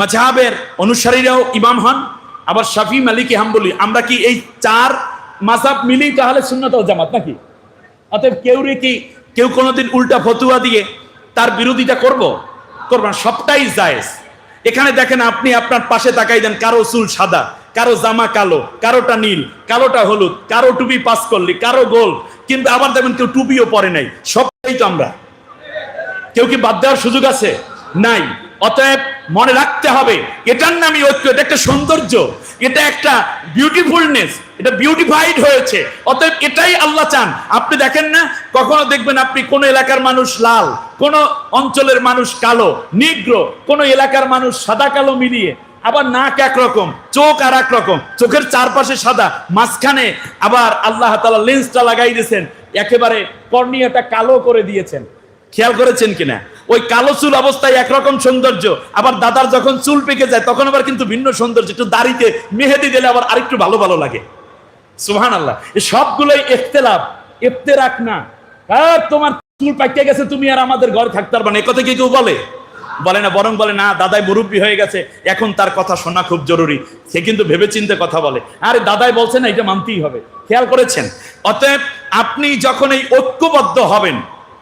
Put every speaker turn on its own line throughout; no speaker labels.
মাঝহাবের অনুসারীরাও ইমাম হন। আবার শাফি, মালিকি, হাম্বলি। আমরা কি এই চার মাসাব মিলেই তাহলে সুন্নত জামাত নাকি? অতএব কেউ রে কি কেউ কোনোদিন উল্টা ফতুয়া দিয়ে তার বিরোধিতা করব? করব না, সবটাই জায়েজ। এখানে দেখেন আপনি আপনার পাশে তাকাই দেন, কারও চুল সাদা, কারও জামা কালো, কারোটা নীল কালোটা হলুদ, কারও টুপি পাস করলি কারও গোল, কিন্তু আবার দেখবেন কেউ টুপিও পরে নাই, সবটাই তো আমরা। কেউ কি বাদ দেওয়ার সুযোগ আছে? নাই। অতএব মনে রাখতে হবে, এটার নামই ঐক্য, এটা একটা সৌন্দর্য, এটা একটা বিউটিফুলনেস এটা বিউটিফাইড হয়েছে। অতএব এটাই আল্লাহ চান। আপনি দেখেন না, কখনো দেখবেন আপনি কোন এলাকার মানুষ লাল, কোন অঞ্চলের মানুষ কালো, নিগ্র, কোন এলাকার মানুষ সাদা কালো মিলিয়ে, আবার নাক একরকম, চোখ আর এক রকম, চোখের চারপাশে সাদা, মাঝখানে আবার আল্লাহ তালা লেন্সটা লাগাই দিয়েছেন, একেবারে কর্নিয়াটা কালো করে দিয়েছেন। খেয়াল করেছেন কিনা? ওই কালো চুল অবস্থায় একরকম সৌন্দর্য, আবার দাদার যখন চুল পেকে যায়, তখন আবার কিন্তু ভিন্ন সৌন্দর্য, একটু দাড়িতে মেহেদি দিলে আবার আরেকটু ভালো ভালো লাগে। সুহান আল্লাহ সবগুলোই ইফতেলাফ ইফতেরাক না। তোমার চুল পাকিয়ে গেছে, তুমি আর আমাদের ঘর থাকতে পারবে না। কথা কি কেউ বলে? বলে না, বরং বলে, না, দাদাই মুরব্বী হয়ে গেছে, এখন তার কথা শোনা খুব জরুরি। সে কিন্তু ভেবেচিন্তে কথা বলে। আরে, দাদাই বলছে না, এটা মানতেই হবে। খেয়াল করেছেন? অতএব আপনি যখন এই ঐক্যবদ্ধ হবেন,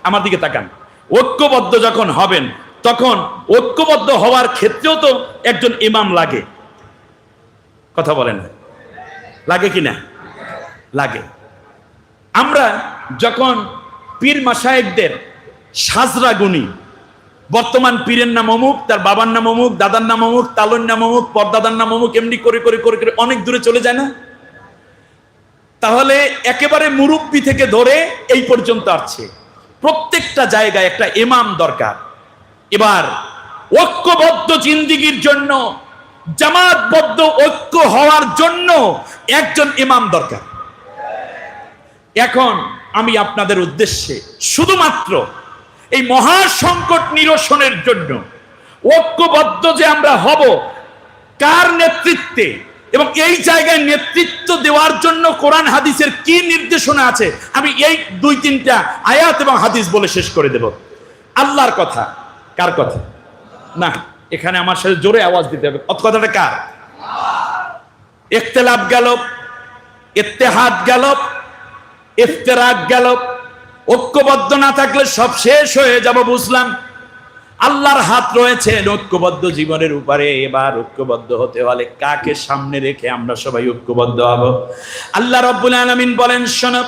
আমার দিকে তাকান। ঐক্যবদ্ধ যখন হবেন, তখন ঐক্যবদ্ধ হওয়ার ক্ষেত্রেও তো একজন ইমাম লাগে। কথা বলেন। লাগে কি না? লাগে। আমরা যখন পীর মাসায়েকদের সাজরা গুনি, বর্তমান পীরের নাম অমুক, তার বাবার নাম অমুক, দাদার নাম অমুক, তালুর নাম অমুক, পরদাদার নাম অমুক, এমনি করে করে করে করে অনেক দূরে চলে যায় না? তাহলে একেবারে মুরব্বী থেকে ধরে এই পর্যন্ত আসছে। প্রত্যেকটা জায়গায় একটা ইমাম দরকার। এবার, ঐক্যবদ্ধ জিন্দিগির জন্য, জামাতবদ্ধ ঐক্য হওয়ার জন্য একজন ইমাম দরকার। এখন আমি আপনাদের উদ্দেশ্যে শুধুমাত্র এই মহা সংকট নিরসনের জন্য ঐক্যবদ্ধ যে আমরা হব, কার নেতৃত্বে এবং এই জায়গায় নেতৃত্ব দেওয়ার জন্য কোরআন হাদিসের কি নির্দেশনা আছে? আমি এই দুই তিনটা আয়াত এবং হাদিস বলে শেষ করে দেব। আল্লাহর কথা। কার কথা? না, এখানে আমার সাথে জোরে আওয়াজ দিতে হবে। অত কথাটা কার? ইখতিলাফ গেল, ইত্তেহাদ গেল, ইফতেরাক গেল, ঐক্যবদ্ধ না থাকলে সব শেষ হয়ে যাব, বুঝলাম। আল্লাহর হাত রয়েছে ঐক্যবদ্ধ জীবনের উপরে। এবার ঐক্যবদ্ধ হতে হলে কাকে সামনে রেখে আমরা সবাই ঐক্যবদ্ধ হব? আল্লাহ রব্বুল আলামিন বলেন, শোনো,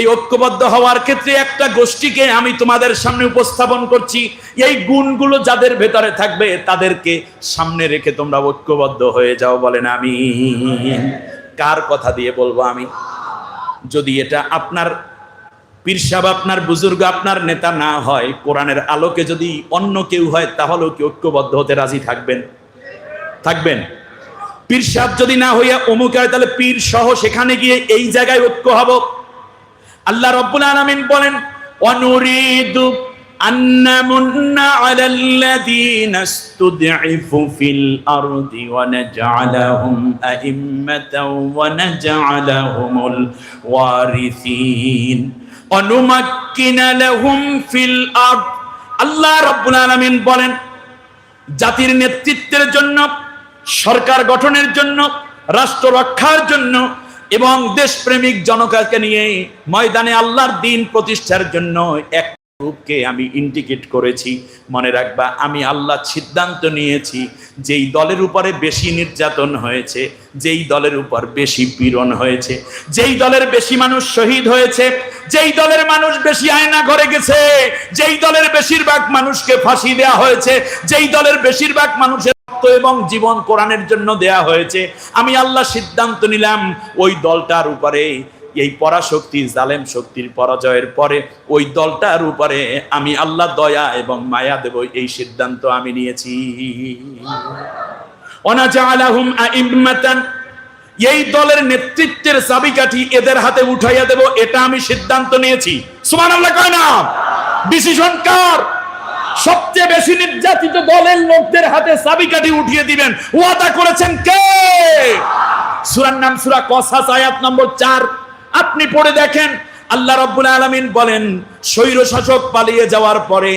এই ঐক্যবদ্ধ হওয়ার ক্ষেত্রে একটা গোষ্ঠীকে আমি তোমাদের সামনে উপস্থাপন করছি। এই গুণগুলো যাদের ভেতরে থাকবে, তাদেরকে সামনে রেখে তোমরা ঐক্যবদ্ধ হয়ে যাও বলেন আমি কার কথা দিয়ে বলব আমি? যদি এটা আপনার পীর সাহেব আপনার বুজুর্গ আপনার নেতা না হয় কোরআনের আলোকে যদি অন্য কেউ হয় তাহলেও কি ঐক্যবদ্ধ হতে রাজি থাকবেন থাকবেন পীর সাহেব যদি না হইয়া অমুক হয় তাহলে পীর সহ সেখানে গিয়ে এই জায়গায় ঐক্য হব আল্লাহ রব্বুল আলামিন বলেন অনুরিদু أنمن على الذين استضعفوا في الأرض ونجعلهم أئمة ونجعلهم الوارثين আল্লাহ রব্বুল আলমিন বলেন, জাতির নেতৃত্বের জন্য, সরকার গঠনের জন্য, রাষ্ট্র রক্ষার জন্য এবং দেশপ্রেমিক জনকাকে নিয়ে ময়দানে আল্লাহর দিন প্রতিষ্ঠার জন্য এক গ্রুপকে আমি ইন্ডিকেট করেছি। মনে রাখবা, আমি আল্লাহ সিদ্ধান্ত নিয়েছি যেই দলের উপরে বেশি নির্যাতন হয়েছে, যেই দলের উপর বেশি পীড়ন হয়েছে, যেই দলের বেশি মানুষ শহীদ হয়েছে, যেই দলের মানুষ বেশি আয়না ঘরে গেছে, যেই দলের বেশিরভাগ মানুষকে ফাঁসি দেওয়া হয়েছে, যেই দলের বেশিরভাগ মানুষের রক্ত এবং জীবন কোরআনের জন্য দেয়া হয়েছে। আমি আল্লাহ সিদ্ধান্ত নিলাম, ওই দলটার উপরে এই পরাশক্তি, জালেম শক্তির পরাজয়ের পরে ওই দলটার উপরে আমি আল্লাহ দয়া এবং মায়া দেব, এই সিদ্ধান্ত আমি নিয়েছি। এই দলের নেতৃত্বের চাবিকাঠি এদের হাতে উঠাইয়া দেব, এটা আমি সিদ্ধান্ত নিয়েছি। সুবহানাল্লাহ কয় না? ডিসিশন কার? সবচেয়ে বেশি নির্যাতিত দলের লোকদের হাতে চাবিকাঠি উঠিয়ে দিবেন। ওয়াদা করেছেন কে? সূরার নাম সূরা কসাস, আয়াত নম্বর 4 আপনি পড়ে দেখেন, আল্লাহ রব্বুল আলামিন বলেন, স্বৈর শাসক পালিয়ে যাওয়ার পরে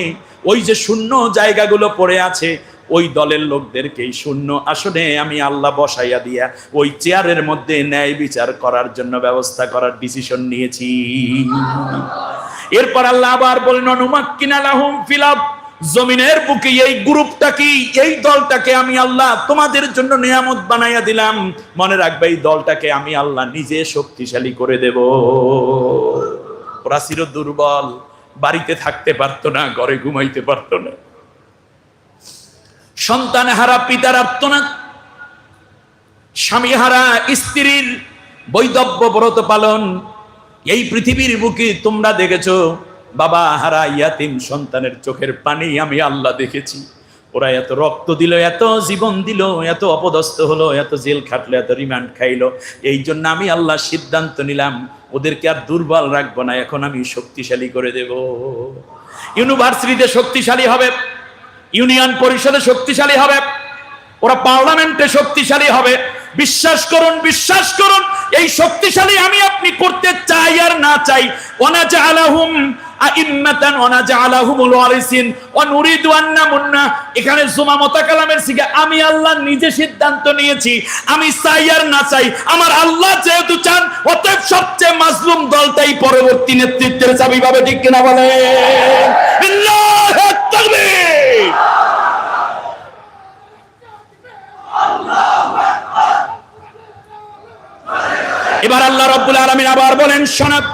ওই যে শূন্য জায়গাগুলো পড়ে আছে, ওই দলের লোকদেরকেই শূন্য আসনে আমি আল্লাহ বসাইয়া দিয়া ওই চেয়ারের মধ্যে ন্যায় বিচার করার জন্য ব্যবস্থা করার ডিসিশন নিয়েছি। এরপর আল্লাহ আবার বলেন, অনুমাক্কিনা লাহুম ফিলাপ জমিনের বুকে এই গ্রুপটা কি? এই দলটাকে আমি আল্লাহ তোমাদের জন্য নিয়ামত বানাইয়া দিলাম। মনে রাখবে এই দলটাকে আমি আল্লাহ নিজে শক্তিশালী করে দেব। ওরা ছিল দুর্বল, বাড়িতে থাকতে পারতো না, ঘরে ঘুমাইতে পারতো না। সন্তান হারা পিতার আর্তনাদ। স্বামী হারা স্ত্রীর বৈদব্য ব্রত পালন। এই পৃথিবীর বুকে তোমরা দেখেছ বাবা, হারা ইয়াতিম সন্তানের চোখের পানি আমি আল্লাহ দেখেছি। ওরা এত রক্ত দিল, এত জীবন দিল, এত অপদস্থ হলো, এত জেল খাটলো, এত রিমান্ড খাইলো। এই জন্য আমি আল্লাহ সিদ্ধান্ত নিলাম, ওদেরকে আর দুর্বল রাখব না, এখন আমি শক্তিশালী করে দেব। ইউনিভার্সিটিতে শক্তিশালী হবে, ইউনিয়ন পরিষদে শক্তিশালী হবে, ওরা পার্লামেন্টে শক্তিশালী হবে। বিশ্বাস করুন বিশ্বাস করুন, এই শক্তিশালী আমি আপনি করতে চাই আর না চাই। ওনা জালাহুম আমি আল্লাহ নিজে সিদ্ধান্ত নিয়েছি, আমি চাই আর না চাই। আমার আল্লাহ যেহেতু চান, অতএব সবচেয়ে দলটাই পরবর্তী নেতৃত্বের চাবি ঠিক কিনা বলে এবার আল্লাহ আলমিন আবার বলেন শোনব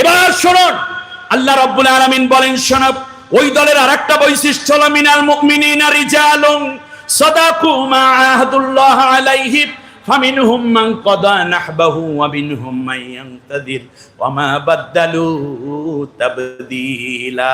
এবার শুনুন। আল্লাহ রব্বুল আলমিন বলেন শোনব ওই দলের আর একটা বৈশিষ্ট্য হলো মিনাল মুমিনিনা রিজালুন সাদাকু মা আহাদুল্লাহ আলাইহি কাদা নাহবাহু ওয়া মিনহুম মান ইয়ানতাদির ওয়া মা বাদদালু তাবদীলা।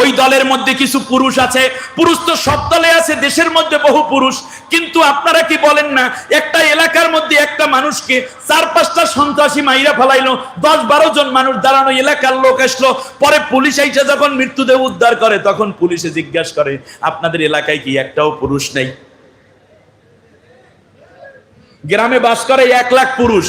ওই দলের মধ্যে কিছু পুরুষ আছে। পুরুষ তো সব দলে আছে, দেশের মধ্যে বহু পুরুষ। কিন্তু আপনারা কি বলেন না, একটা এলাকার মধ্যে একটা মানুষকে চার পাঁচটা সন্ত্রাসী মাইরা ফেলাইলো, দশ বারো জন মানুষ দাঁড়ানো, এলাকার লোক আসলো, পরে পুলিশ এসে যখন মৃত্যুদেহ উদ্ধার করে, তখন পুলিশে জিজ্ঞাসা করে, আপনাদের এলাকায় কি একটাও পুরুষ নেই? গ্রামে বাস করে এক লাখ পুরুষ।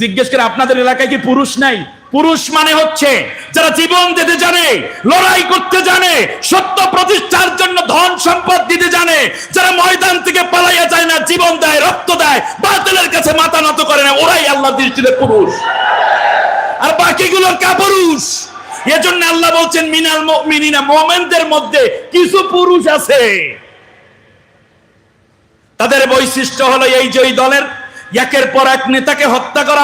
জিজ্ঞেস করে, আপনাদের এলাকায় কি পুরুষ নাই? পুরুষ মানে হচ্ছে যারা জীবন দিতে জানে, লড়াই করতে জানে, সত্য প্রতিষ্ঠার জন্য ধন সম্পদ দিতে জানে, যারা ময়দান থেকে পালাইয়া যায় না, জীবন দেয়, রক্ত দেয়, বাতিলের কাছে মাথা নত করে না, ওরাই আল্লাহ দৃষ্টিতে পুরুষ। আর বাকিগুলো কাপুরুষ এজন্য আল্লাহ বলছেন, মিনাল মিনিনা মোমেনদের মধ্যে কিছু পুরুষ আছে। তাদের বৈশিষ্ট্য হলো এই যে ওই দলের একের পর এক নেতাকে হত্যা করা